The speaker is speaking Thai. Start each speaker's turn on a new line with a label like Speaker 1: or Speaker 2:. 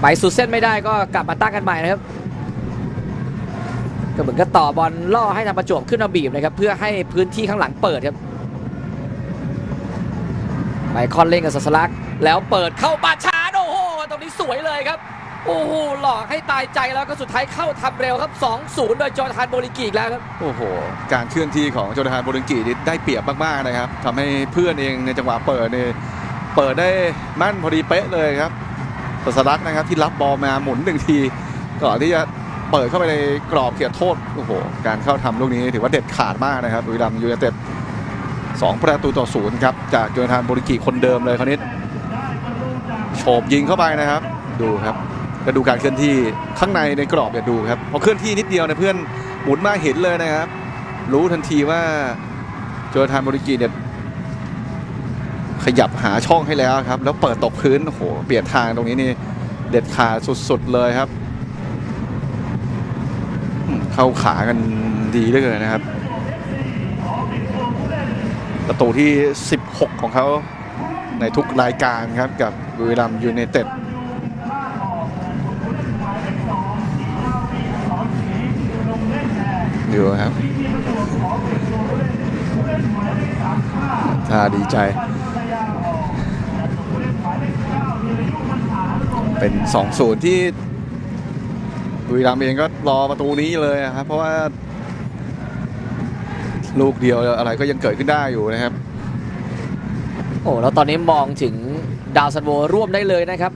Speaker 1: ไปสุดเส้นไม่ได้ก็กลับมาตั้งกันใหม่นะครับก็เหมือนกับต่อบอลล่อให้ทางประจวบขึ้นมาบีบนะครับเพื่อให้พื้นที่ข้างหลังเปิดครับไมคอนเล่นกับสัสลักแล้วเปิดเข้าบาชาโอ้โหตรงนี้สวยเลยครับโอ้โหหลอกให้ตายใจแล้วก็สุดท้ายเข้าทำเร็วครับ 2-0 โดยจอร์แดนโบลิกีอีกแล้วครับ
Speaker 2: โอ้โห การเคลื่อนที่ของโจนาธานโบริงกีนี่ได้เปรียบมากๆนะครับทำให้เพื่อนเองในจังหวะเปิดเนี่ยเปิดได้มั่นพอดีเป๊ะเลยครับ สัสลักนะครับที่รับบอลมาหมุนหนึ่งทีก่อนที่จะเปิดเข้าไปในกรอบเขตโทษโอ้โหการเข้าทำลูกนี้ถือว่าเด็ดขาดมากนะครับบุรีรัมย์ยูไนเต็ดสองประตูต่อศูนย์ครับจากโจนาธานบริกีคนเดิมเลยคราวนี้โฉบยิงเข้าไปนะครับ ดูครับก็ดูการเคลื่อนที่ข้างในในกรอบอย่าดูครับพอเคลื่อนที่นิดเดียวเนี่ยเพื่อนหมุนมาเห็นเลยนะครับ รู้ทันทีว่าโจนาธานบริกีเนี่ย ยับหาช่องให้แล้วครับ แล้วเปิดตกพื้นโอ้โหเปลี่ยนทางตรงนี้นี่เด็ดขาดสุดๆเลยครับ เข้าขากันดีเหลือเกินนะครับ ประตูที่ 16 ของเขาในทุกรายการครับกับบุรีรัมย์ยูไนเต็ดดูครับท่าดีใจ เป็น2-0ที่บุรีรัมย์เองก็รอประตูนี้เลยครับ เพราะว่า ลูกเดียวอะไรก็ยังเกิดขึ้นได้อยู่นะครับ
Speaker 1: โอ้แล้วตอนนี้มองถึงดาวซันโวร่วมได้เลยนะครับ